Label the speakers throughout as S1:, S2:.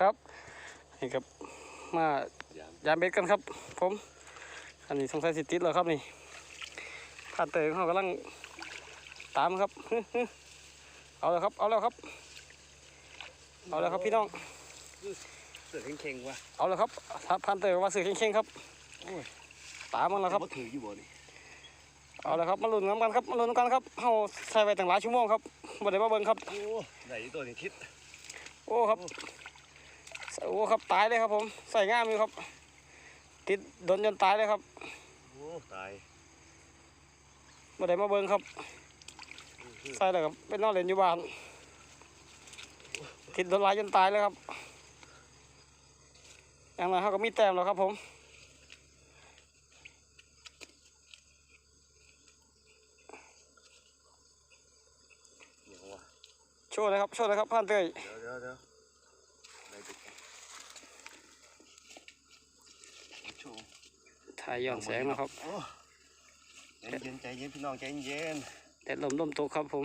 S1: ครับนี่ครับมายา
S2: ม
S1: ยามเบ็ดกันครับ ผม อันนี้สงสัยสิติดแล้วครับนี่ผ่านเตยเขากำลังตามครับเอาแล้วครับ เอาแล้วครับ เอาแล้วครับพี่น้อง
S2: เสือเข่งๆว่ะ
S1: เอาแล้วครับผ่านเตยว่าสื่อเข่งๆครับ
S2: โอ้ย
S1: ตามมันแล้วครับ
S2: บ่ถืออยู่บ่นี่
S1: เอาแล้วครับมาลุ้นกันครับมาลุ้นกันครับเขาใส่ไปตั้งหลายชั่วโมงครับบ่ได้มาเบิ่งครับ
S2: โอ้ไหนตัวนี้คิด
S1: โอ้ครับ โอ้ครับตายเลยครับผม ใส่ง่ามอยู่ครับ ติดโดนจนตายเลยครับ
S2: โอ้ตาย
S1: บ่ได้มาเบิ่งครับ ใส่แล้วครับเป็นนอนเล่นอยู่บ้านติดโดนลายจนตายเลยครับอย่างไรเขาก็มีแต้มแล้วครับผม
S2: เหนียวว่ะ
S1: โชว์เลยครับโชว์เลยครับผ่านเตย
S2: เดี๋ยวเดี๋ยวเดี๋ยวไหนดูกันโชว์
S1: ถ่ายย้อนแสงนะครับ
S2: โอ้ใจเย็นใจเย็นพี่น้องใจเย็น
S1: แต่ลมลมตกครับผม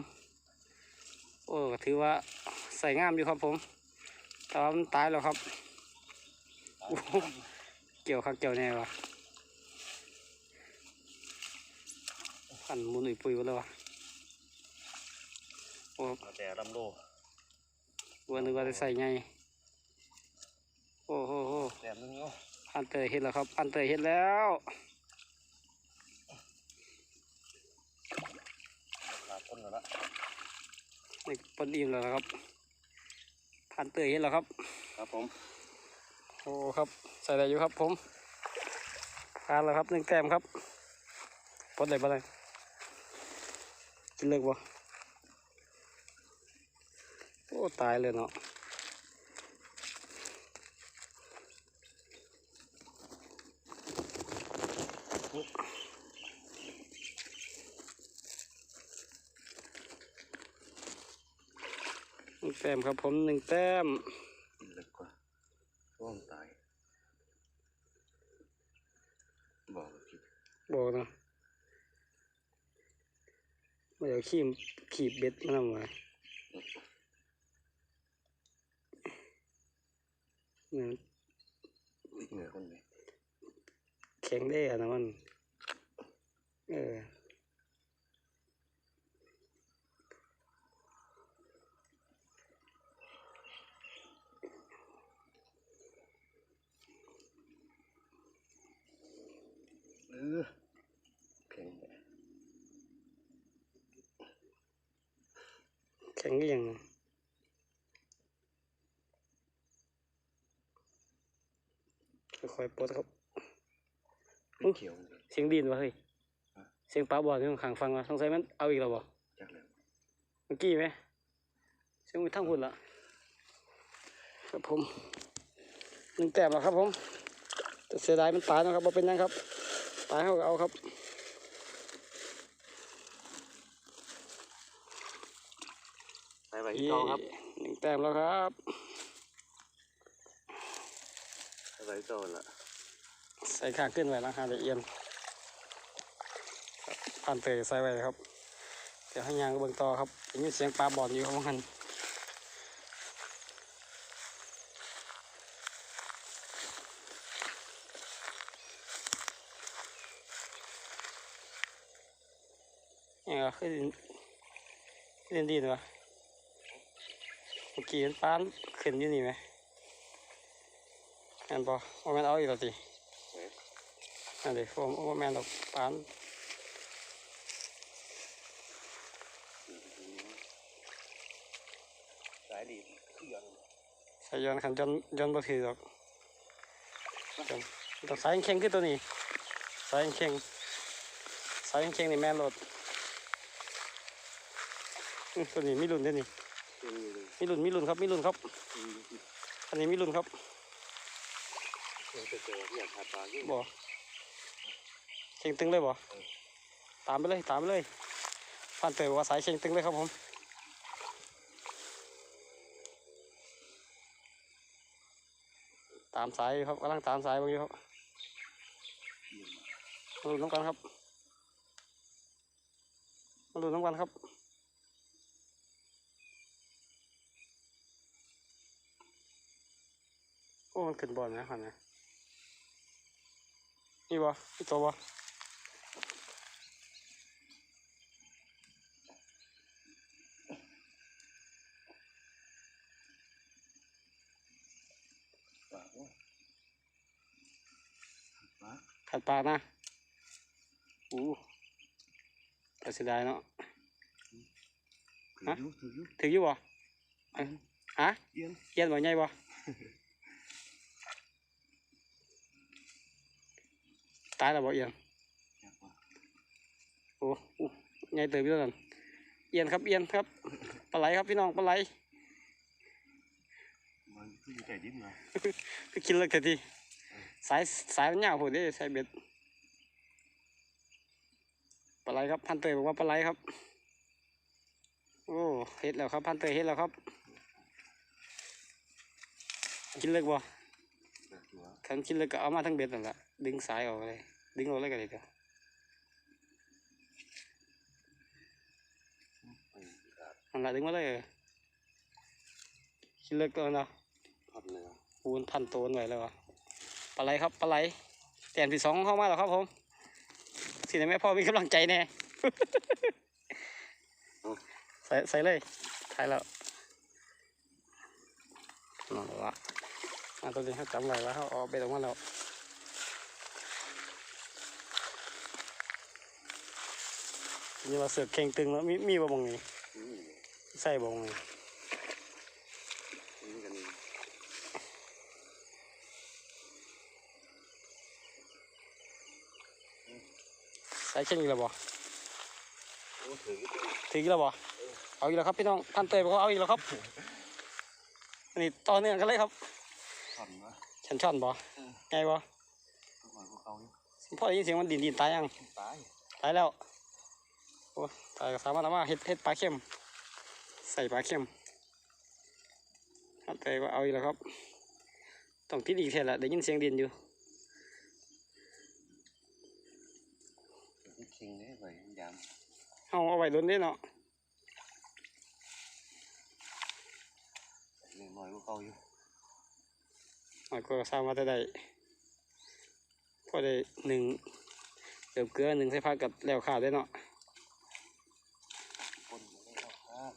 S1: โอ้ก็ถือว่าใส่งามอยู่ครับผมแต่ว่ามันตายแล้วครับโอ้โหเกี่ยวคักเกี่ยวแน่วะพันหมุนอุยปุยหมดเลยวะโอ้
S2: มาแต่ลำโล
S1: วันนึกว่าจะใส่ไงโอ้โหโห
S2: แต้มนึงเนาะ
S1: อันเตยเห็นแล้วครับ อันเตยเห็นแล้ว
S2: ขาดต้นแล้วละ
S1: นี่ปนอิ่มแล้วนะครับพันเตยเห็นแล้วครับ
S2: ครับผม
S1: โอ้ครับ ใส่ได้อยู่ครับผมทานแล้วครับหนึ่งแต้มครับปนได้ปะเลยกินเลิกบ่โอ้ตายเลยเนาะ ต้มครับผมหนึ่งแต้ม
S2: กินเล็กกว่าร่วงตาย บอกเลยพี่
S1: บอกนะไม่เดี๋ยวขีมขีบเบ็ดมันทำไงเนี่ย
S2: เหนือคนนี้
S1: แข็งได้อะนะมัน เออ
S2: ออแข็งแหละ
S1: แข็งก็ยังค่อยๆปลดครับ
S2: เป็นเขียวเลย
S1: เสียงดีนวะเฮ้ยเสียงปลาบอดที่ข้างฟังวะสงสัยมันเอาอีกแล้วบ่
S2: จักเลย
S1: เมื่อกี้ไหมเสียงมันทั้งหุ่นละครับผมหนึ่งแต้มแล้วครับผมแต่เสียดายมันตายนะครับว่าเป็นหยังครับ ตายเขาก็เอาครับ
S2: ไปไปที่เก่าครับ
S1: หนึ่งแต้มแล้วครับ
S2: ไปไปที่เก่าละ
S1: ใส่ข้างขึ้นไว้นะฮะเดี๋ยวเอียนครับผ่านเตยใส่ไว้ครับเดี๋ยวให้ยางเบิ่งต่อครับได้ยินเสียงปลาบอดอยู่ของมัน นี่ยก็คือเล่นดีนะเมื่อกี้เห็นปลาขึ้นอยู่นี่ไหมแม่นบอว่าแม่นเอาอีกแล้วสินั่นเด็กผมว่าแม่นดอกปาน
S2: สายดีเครื่อง
S1: สายยอนขันยอนยอนบ่ถือดอกยอนดอกสายเข่งคือตัวนี้ สายเข่งสายเข่งนี่แม่นรถ ตัวนี้มีรุ่นเด้นี่
S2: เครื่องอยู่เลย
S1: มีรุ่นมีรุ่นครับมีรุ่นครับ
S2: อั
S1: นนี้มีรุ่นครับ
S2: เครื่อเจอที่อยากหาปลาอยู่
S1: บ่เข่งตึงเลยบ่ตามไปเลยตามไปเลยฟันเตยบอว่าสายเข่งตึงเลยครับผมตามสายครับกำลังตามสายมาอยู่ครับมาดูน้ำกันครับมาดูน้ำกันครับ อ้มันขึ้นบอลนะคันนะนี่บ่นี่ตัวบ่
S2: ปลาโอ้ปลา
S1: ขัดปากนะอู้แต่เสียดายเนาะ
S2: ถืออยู่ถืออยู่
S1: ถืออยู่บ่เอ้ยฮะ
S2: เอียน
S1: เย็นบ่ใหญ่บ่ายแล้วบ่เอียน
S2: อยากว่า
S1: โอ้โอ้ใหญ่เติบอยู่นั่นเอียนครับเอียนครับปลาไหลครับพี่น้องปลาไหล
S2: มันคืออยู่ใจดิ้นมา
S1: คือกินเลยแต่ทีสายสายมันยาวผมนี่ใส่เบ็ดปลาไหลครับพันเตยบอกว่าปลาไหลครับโอ้เฮ็ดแล้วครับพันเตยเฮ็ดแล้วครับ กินเลิกบ่
S2: เปิดตัว
S1: คันกินเลิกก็เอามาทั้งเบ็ดนั่นแหละดึงสายออกเลย ดึงออกเลยก็ได้เดี๋ยว
S2: ไปขาด
S1: นั่นแหละดึงมาเลยเออกินเลิกตัวเนาะ
S2: พัดเลยอะ
S1: ปูนพันตัวไว้แล้วอะปลาไหลครับปลาไหลแต้มที่สองเข้ามาแล้วครับผมสิได้แม่พ่อมีกำลังใจแน่ใส่ใส่เลยถ่ายแล้วนั่นละอะตัวนี้เขาจำไว้แล้วเขาเอาไปตรงมาแล้ว นี่ว่าเสือกเข่งตึงแล้วมีมีบ่บงนี้
S2: นี่
S1: ใส่บ่บงนี้
S2: นี่กัน
S1: ใส่เข่งอีกแล้วบ่
S2: โอ้ถือ
S1: ถึงอีกแล้วบ่เอาอีกแล้วครับพี่น้องพันเตยบอกว่าเอาอีกแล้วครับอันนี้ต่อเนื่องกันเลยครับ
S2: ขันวะ
S1: ฉันช่อนบ่ไงบ่
S2: ก็หน่อยพวกเขาอยู่
S1: พ่อได้ยินเสียงมันดินดินตายยัง
S2: ตาย
S1: ตายแล้ว โอ้ตายก็สามารถเอามาเฮ็ดเฮ็ดปลาเค็ม ใส่ปลาเค็มพันเตยก็เอาอีกแล้วครับต้องติดอีกเท่าละได้ยินเสียงดินอยู่
S2: นี่คิงเนี่ยไปยาม
S1: เอาเอาไว้ล้นได้เนาะ
S2: นี่หน่อยพวกเขาอยู่
S1: มันก็สามารถจะได้พอได้หนึ่งเติมเกลือหนึ่งใส่ผักกับแล้วข้าวได้เนาะ
S2: คนไม่ได้หรอกครับ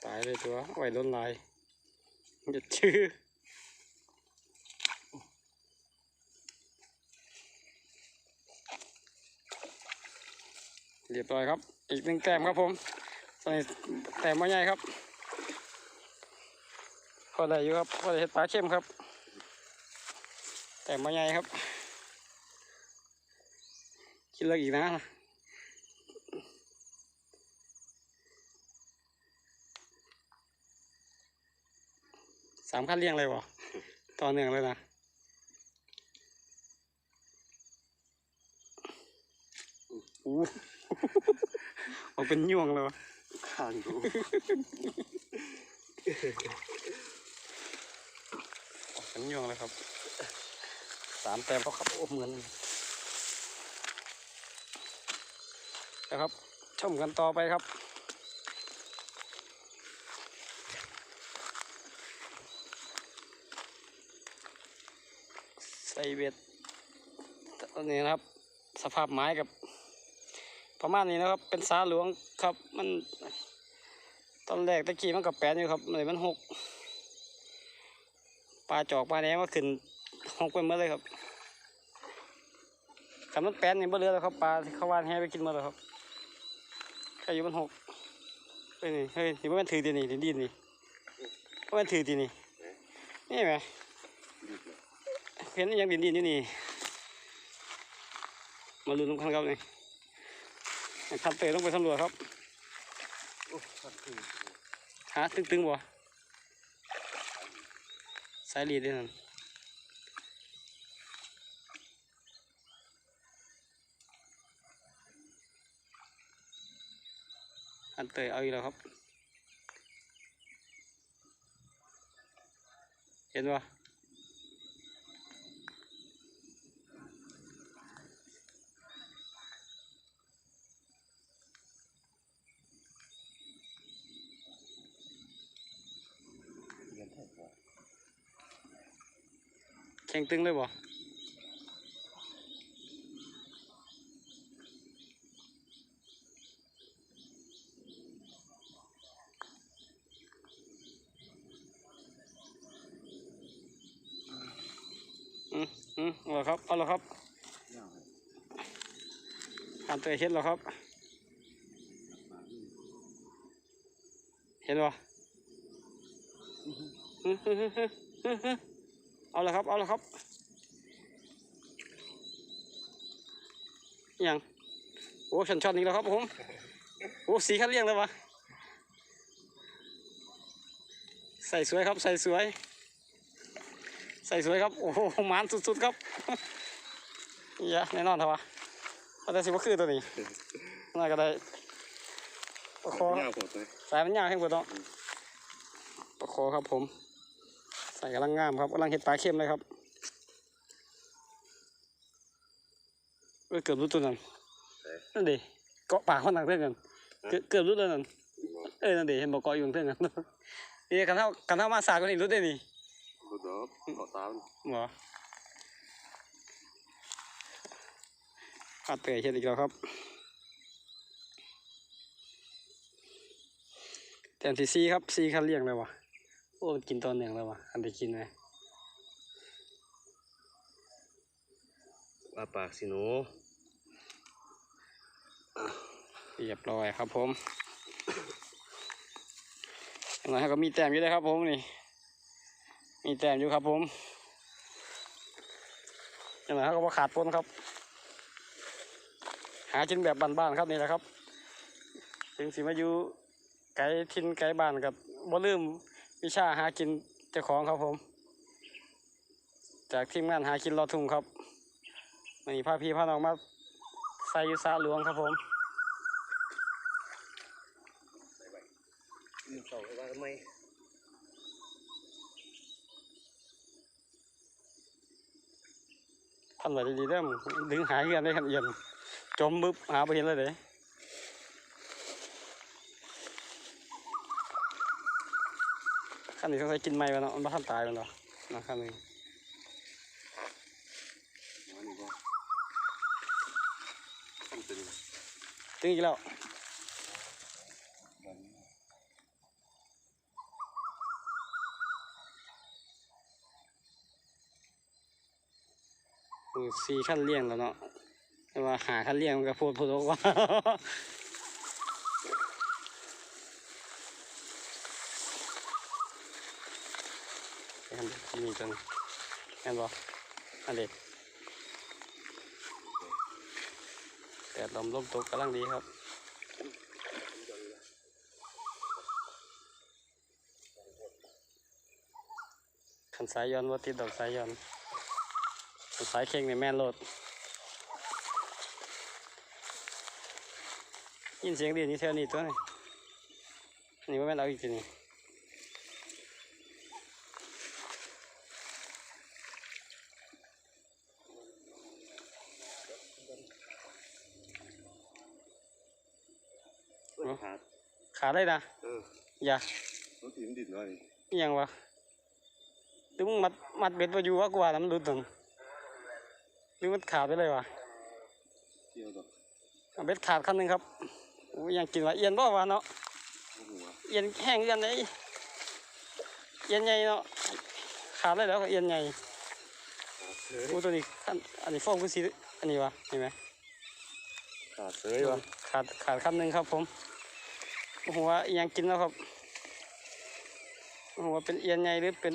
S1: ตายเลยตัวเอาไว้ล้นลายอย่าชื่อเรียบร้อยครับ อีกหนึ่งแต้มครับผมตอนนี้แต้มมาใหญ่ครับ พอได้อยู่ครับ พอได้เห็ดปลาเข้มครับ แต้มมาใหญ่ครับ คิดเลิกอีกนะ สามขั้นเรียงเลยวะต่อเนื่องเลยนะอู้เอาเป็นยวงเลยวะ
S2: ข้างดู
S1: เอาเป็นยวงเลยครับ สามแต้มเขาครับโอ้เหมือนนะครับ ชมกันต่อไปครับ เบ็ดตอนนี้นะครับ สภาพไม้กับ ประมาณนี้นะครับ เป็นสาหลวงครับ มัน ตอนแรกตะกี้มันกับแปดอยู่ครับเลยมันหกปลาจอกปลาแหนมาขึ้นหกไปหมดเลยครับคำนั้นแปดนี่บ่เหลือแล้วครับปลาเขาวานแหไปกินหมดแล้วครับแค่อยู่มันหกเฮ้ยนี่เฮ้ยนี่มันถือตีนี่ดินนี่มันถือตีนี่นี่ไหม
S2: เห็
S1: นยังดินดินอยู่นี่ มาลุ้นกันครับนี่ให้พันเตยต้องไปสำรวจครับหาตึงๆบ่สายลีดด้วยนั่นพันเตยเอาอีกแล้วครับ เห็นบ่ งตึงเลยบ่อืมอืมเอาละครับ เอาละครับ
S2: ย่างเลย
S1: ผ่านเตยเห็นแล้วครับ
S2: ปลาที่
S1: เห็นบ่ เอาละครับ เอาละครับอิหยังโอ้ชันช็อตนี้แล้วครับผมโอ้สีคัดเรียงเลยวะใส่สวยครับ ใส่สวย ใส่สวยครับโอ้โหหมานสุดๆครับเยอะแน่นอนเถอะวะเอาแต่สิว่าคือตัวนี้น่าก็ได้ประคอ
S2: ย่างปวดเลย
S1: สายมันยาวแค่กว่าต้องประคอครับผม ใส่กำลังงามครับกำลังเห็ดปลาเค็มเลยครับเอ้ยเกือบรู้ตัวนั้นนั่นดิเกาะปากเขาหนักเท่ากันเกือบเกือบรู้ตัวนั้นเอ้ยนั่นดิเห็นบอกเกาะอยู่เท่ากันนี่กันเท่ากันเท่ามาสากกว่านี้รู้ได้นี่
S2: ดูดอกเกาะตาม
S1: หรอขาดเตะเห็ดอีกแล้วครับแต้มที่ซีครับซีคันเลี้ยงเลยวะ โอ้กินตอนหนึ่งแล้ววะอันได้กินไหม
S2: ปลาปากสิหนู
S1: เรียบร้อยครับผมอย่างไรก็มีแต้มอยู่เลยครับผมนี่ มีแต้มอยู่ครับผมอย่างไรก็ว่าขาดปนครับ หากินแบบบ้านๆครับนี่แหละครับถึงสิมาอยู่ไกลทินไกลบ้านกับบ่ลืม วิชาหากินเจ้าของครับผม จากทีมงานหากินรอทุ่งครับวันนี้พาพี่พาน้องมาใส่ยุสาหลวงครับผม
S2: ยืนเสาไว้ว่าทำไม
S1: ท่านไว้ดีๆเด้อมดึงหายกันได้ขันเอียนจมบึบหาไปเห็นเลยเด้ นนี้ต้องใช้กินไม้ไปเนาะมันบ่ทันตายมันเนาะนะขั้นนี้
S2: อันนี้ก็ตั้งเป็น
S1: ตึงอีกแล้ว
S2: แบบ
S1: อือสี่ขั้นเลี้ยงแล้วเนาะแต่ว่าหาขั้นเลี้ยงมันก็พูดพูดว่า อันนี้มีจังแม่นบ่อันเด็กแต่ลมลมตกกำลังดีครับขันสายย้อนว่าติดดอกสายย้อนขันสายเข่งในแม่นโลดยินเสียงดีนี่เท่านี้ตัวนี่อันนี่ว่าแม่นเอาอีกทีนี่
S2: ขาด
S1: ขาได้นะ
S2: เออ
S1: อย่าร
S2: ถถีมดินไว้
S1: อิหยังวะหรือมึงมัดมัดเบ็ดมาอยู่วะกว่าแล้วมันหลุดตึงหรือมันขาดไปเลยวะ
S2: เที่ยวต่อ
S1: เอาเบ็ดขาดคันหนึ่งครับอู้ยังกินวะเอียนบ่วะเนาะ
S2: หัว
S1: เอียนแห้งเอียนไหนเอียนใหญ่เนาะขาดเลยแล้วก็เอียนใหญ่
S2: ขาดเสย
S1: อู้ตัวนี้ขั้นอันนี้ฟองกูสีอันนี้วะเห็นไหม
S2: ขาดเสยวะ
S1: ขาดขาดคำหนึ่งครับผมโอ้โหัว่าอิหยังกินแล้วครับโอ้โหว่าเป็นเอียนใหญ่หรือเป็น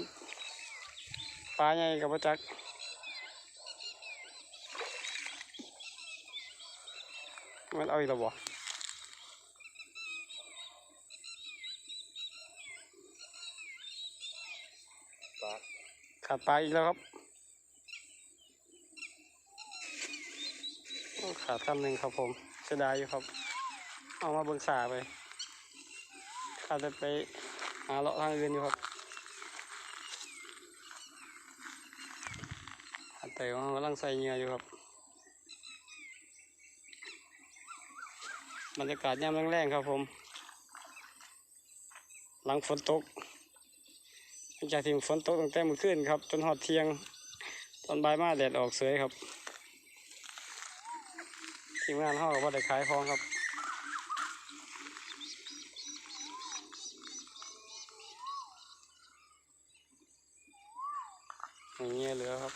S1: ปลาใหญ่กับประจักมันเอาอีกแล้วบ่ขาดปลาอีกแล้วครับขาดคำหนึ่งครับผมเสียดายอยู่ครับ เอามาเบิ่งสาไป ขาดจะไปหาเลาะทางอื่นอยู่ครับขาดแต่ว่ากำลังใส่เหงื่ออยู่ครับ บรรยากาศยามแรงๆครับผม หลังฝนตกหลังจากที่ฝนตกตั้งแต่เมื่อคืนครับ จนหอดเที่ยง ตอนบ่ายมาแดดออกเสยครับทีมงานเขาก็บ่ได้ขายของครับ อย่างเงี้ยเหลือครับ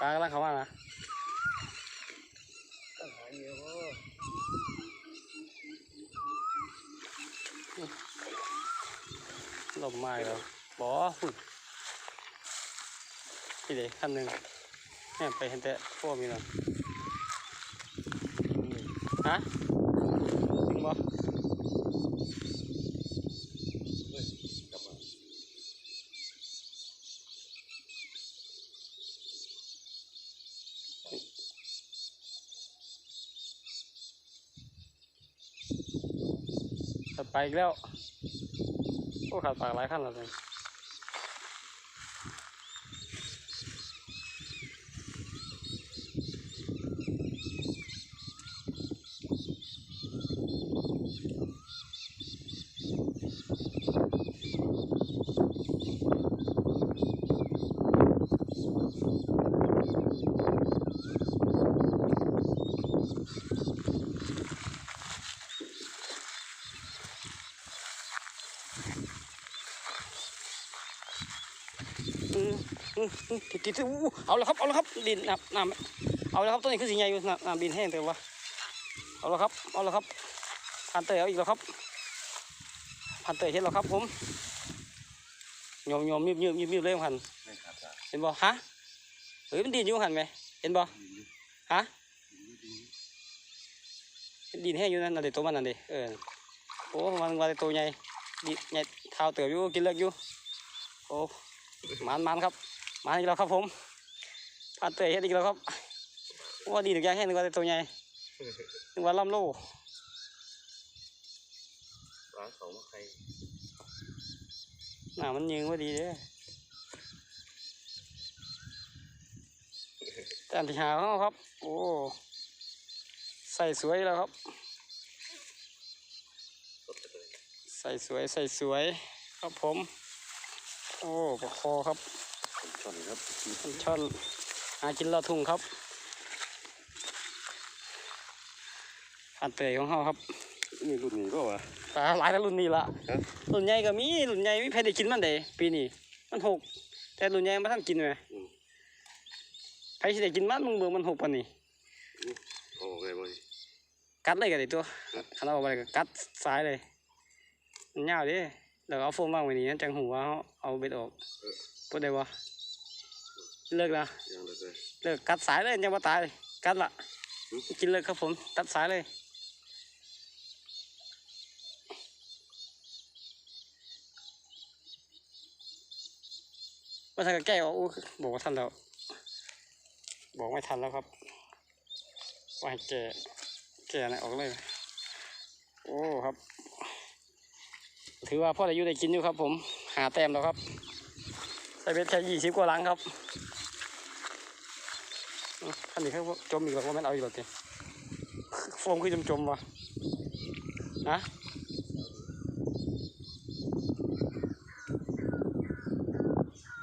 S1: ปลากำลังเข้ามานะ
S2: หาเยอะเพราะ
S1: ลมมาอีกแล้วบอหุ่น นี่เด็ขั้นหนึ่งเนี่ยไปเห็นแต่พวกมีเนาะฮะจริงบอ
S2: กลับมา
S1: ไปอีกแล้ว โอ้ขาดปากหลายขั้นแล้วเลย ติดติดอู้เอาล้วครับเอาล้วครับดินน้ำน้ำเอาล้วครับต้นนี้คือสีใหญ่อยู่น้ำน้ำดินแห้งแต่ว่าเอาล้วครับเอาล้วครับพันเตยเอาอีกแล้วครับพันเตยเห็นแล้วครับผมโยมโยมยิบยิบยิบยิบเลยพัน
S2: ไม่ขาดตา
S1: เห็นบ่ฮะเฮ้ยมันดินอยู่หันไหมเห็นบ่ฮะดินแห้งอยู่นั่นน่ะเด็ตัวมันนั่นเด็เออโอ้มันว่าแต่ตัวใหญ่ดิใหญ่เท้าเต๋ออยู่กินเลือกอยู่โอ้มันมันครับ มันอีกแล้วครับผมพันเตยเห็นอีกแล้วครับว่าดีหนึ่งอย่างแห้งนึกว่าแต่ตัวใหญ่นึกว่าลำโล
S2: ปลาเขามาใคร
S1: หน้ามันยิงว่าดีเด้อแต่อันที่หาเขาครับ โอ้ใส่สวยแล้วครับ
S2: สดเลย
S1: ใส่สวยใส่สวยครับผม โอ้ปลาคอครับ
S2: ผม ชอบครับ
S1: ปลาช่อนหากินลอดทุ่งครับผ่านเตยของเขาครับ
S2: นี่รุ่นนี้ก็วะ
S1: ปลาหลายแล้วรุ่นนี้ละ
S2: ฮะ
S1: รุ่นใหญ่ก็มีรุ่นใหญ่ไม่ใครได้กินมันเด้ปีนี้มันหกแต่รุ่นใหญ่ไม่ทันกินเลยใครสิได้กินมันมึงเบิ่งมันหกปานนี้
S2: โอ้ไงบ่อย
S1: กัดเลยกันดิตัวขันเอาไปก็กัดซ้ายเลยมันยาวดิแล้วก็เอาโฟมวางไว้นี่จังหัวเอาเอาเบ็ดออก พูดได้บ่เลิกละ
S2: ยังเลยเลย
S1: เลิกกัดสายเลยยังบ่ตายกัดละกินเลยครับผมตัดสายเลยว่าถ้าแก้ออกอู้บอกว่าทันแล้วบอกไม่ทันแล้วครับว่าให้แก้แก้นะออกเลย โอ้ครับ ถือว่าพ่อได้อยู่ได้กินอยู่ครับ ผม หาแต้มแล้วครับ ใส่เบ็ดแค่ยี่สิบกว่าลังครับอันนี้เขาจมอีกแบบว่ามันเอาอีกแบบนี้โฟมคือจมจมๆวะนะ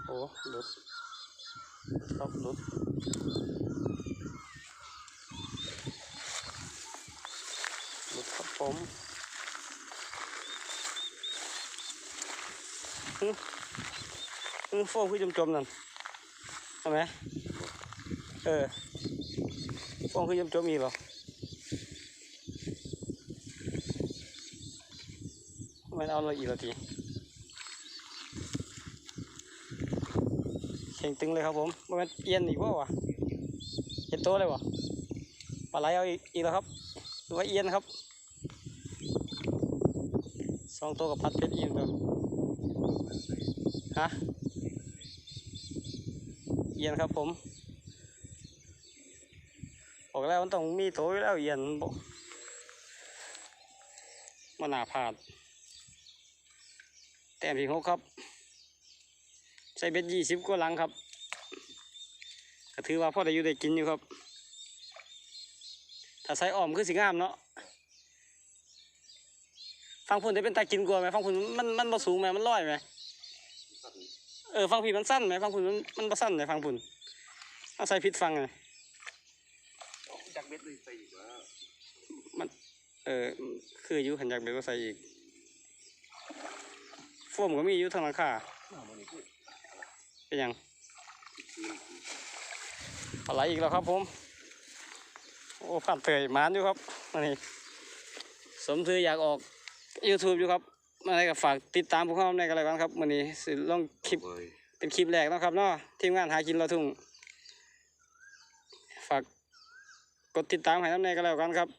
S1: โอ้หลุดครับหลุดหลุดครับผมอืมอืม โฟมคือจมจมๆนั่นใช่ไหมเออโฟมคือจมจมๆอีเหรอมันเอาเราอีกแล้วทีเข่งตึงเลยครับผมมันเอียนอีกว่าวะเห็นโตเลยวะปลาไหลเอาอีกแล้วครับหรือว่าเอียนครับสองตัวกับพัดเพชรเอียนตัวฮะ เอียนครับผมบอกแล้วมันต้องมีโตอยู่แล้วเอียนบมันหนาพลาด แต้มที่หกครับ ใส่เบ็ดยี่สิบกว่าหลังครับก็ถือว่าพ่อได้อยู่ได้กินอยู่ครับ ถ้าใส่อ้อมคือสิงามเนาะฟังพุ่นได้เป็นตากินกลัวไหมฟังพุ่นมันมันบ่สูงไหมมันลอยไหม ออฟังพี่มันสั้นไหมฟังพุ่นมันมันสั้นไหมฟังพุ่นเอาใส่ผิดฟังไง
S2: จักเม็ดเลยใส่อีกว่า
S1: เออคืออยู่ขันอยากไปก็ใส่อีกโฟมก็มีอยู่ทางหลังคาเป็นยังอะไรอีกแล้วครับผมโอ้ผ่านเตยมานอยู่ครับนนี้สมถืออยากออก YouTube อยู่ครับ อะไรก็ฝากติดตามพวกเขาในกันเลยกันครับวันนี้สิลองคลิป
S2: โอ้ย
S1: เป็นคลิปแรกเนาะครับเนาะทีมงานหากินเราทุ่งฝากกดติดตามให้น้ำในกันแล้วกันครับ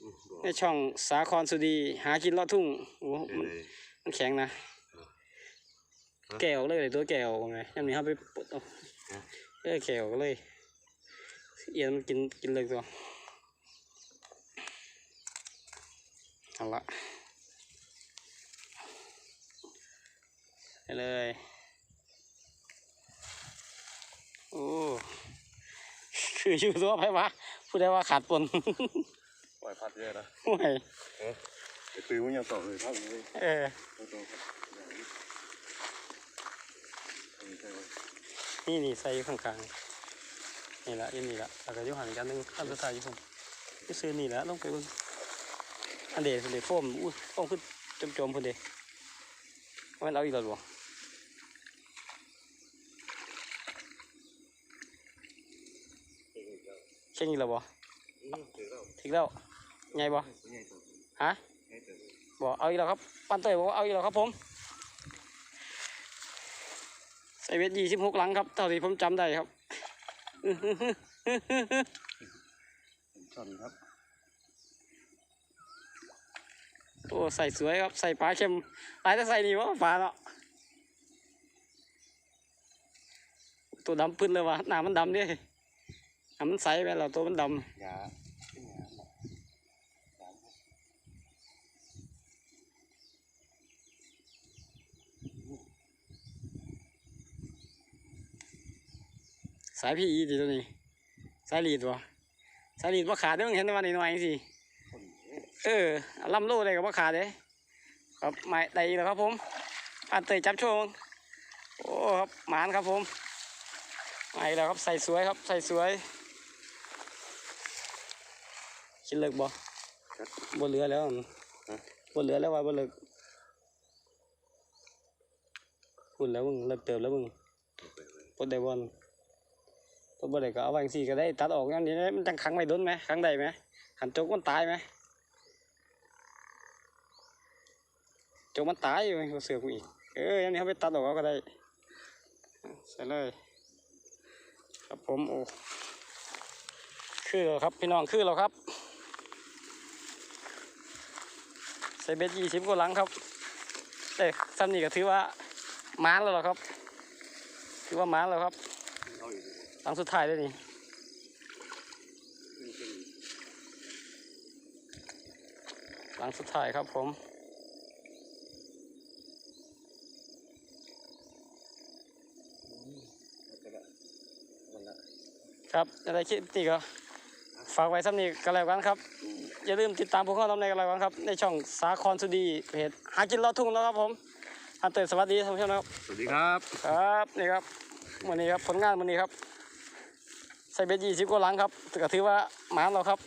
S2: อืมบอก
S1: ในช่องสาครสุดีหากินลอดทุ่งโอ้
S2: เอ้
S1: มัน
S2: ย
S1: มันแข็งนะ
S2: ฮะ
S1: แก้วเลยตัวแก้วไงยามนี้เขาไปปลดเอา
S2: ฮะ
S1: เออแก้วก็เลย เอียนมันกินกินเลยตัวเอาละ ไปเลยโอ้คืออยู่ตัวไปวะผู้ใดว่าขาดปน
S2: ปล่อยพัดเยอะนะ
S1: ห่วย
S2: ไอ้ปืนมันยังต่อเลยพัดเลย
S1: เออ
S2: ต้องต้องครับอย่างนี้อันนี้ใช่ไหม
S1: นี่นี่ใส่อยู่ข้างๆนี่ละอยันนี่ละแล้วก็อยู่หันกันหนึงอันสุดท้ายอยู่ผมไปซื้อนี่ละลงไปเบนอันเดชเดโฟมอู้ฟองขึ้นจมจมๆพุ่นเดมันเอาอีกแล้วบ่
S2: เองอีก แล้ว
S1: เข่งอีกแล้วบ่
S2: อืมเจอแล้ว
S1: ถึกแล้วไงบ่
S2: ไม่ใหญ่ตัว
S1: ฮะ
S2: ใหญ่ตัว
S1: บ่เอาอีกแล้วครับ ปันเตยบอกว่าเอาอีกแล้วครับผมใส่เวทยี่สิบหกหลังครับเท่าที่ผมจำได้ครับ
S2: ช็อตครับ
S1: โอ้ใส่สวยครับ ใส่ปลาเค็มหลายแต่ใส่นี่วะปลาเนาะตัวดำพื้นเลยว่ะหน้ามันดำดิห น้ามันใสไปแล้วตัวมันด
S2: ยาเป็นยาหนักสามครับำ
S1: สายพี่อีดีตัวนี้ สายลีดวะสายลีดว่าขาดเด้อมึงเห็นวันนี้หน่อยสิ
S2: คนเอ้ย
S1: เออลำโลเลยกับว่าขาดเลยครับไม่ได้อีกแล้วครับผมผ่านเตยจับโชว์โอ้ครับหมานครับผมมาอีกแล้วครับใส่สวยครับใส่สวย คิดเลิกบ่บนเรือแล้วบนเรือแล้วว่าบนเลิกพูดแล้วมึงเลิกเติมแล้วมึง
S2: ไปเลย
S1: ปลดได้บอลปลดบ่ได้ก็เอาไว้จังซี่ก็ได้ตัดออกอย่างนี้ได้มันจังขังไว้โดนไหมขังได้ไหมขันจกมันตายไหมจกมันตายอยู่ไหมเอาเสือกูอีกเอออย่างนี้เขาไปตัดออกเอาก็ได้ใส่เลย ครับผมโอ้คือแล้วครับพี่น้องคือแล้วครับ ใส่เบ็ดยี่สิบกว่าหลังครับแต่ซ้ำนี่ก็ถือว่าหมาแล้วหรอครับ ถือว่าหมาแล้วครับ
S2: เอาอีก
S1: หลังสุดท้ายเลยนี่หลังสุดท้ายครับผมครับอะไรคลิปนี้ก็ฝากไว้สำนี้กันแล้วกันครับ อย่าลืมติดตามพวกเราทำในกันแล้วกันครับ ในช่องสาครสุดีเพจหากินลอดทุ่งนะครับผมอันเตยสวัสดีท่านผู้ชมนะครับ
S2: สวัสดีครับ
S1: ครับนี่ครับวันนี้ครับผลงานวันนี้ครับใส่เบ็ดยี่สิบกว่าหลังครับก็ถือว่าหมานเราครับ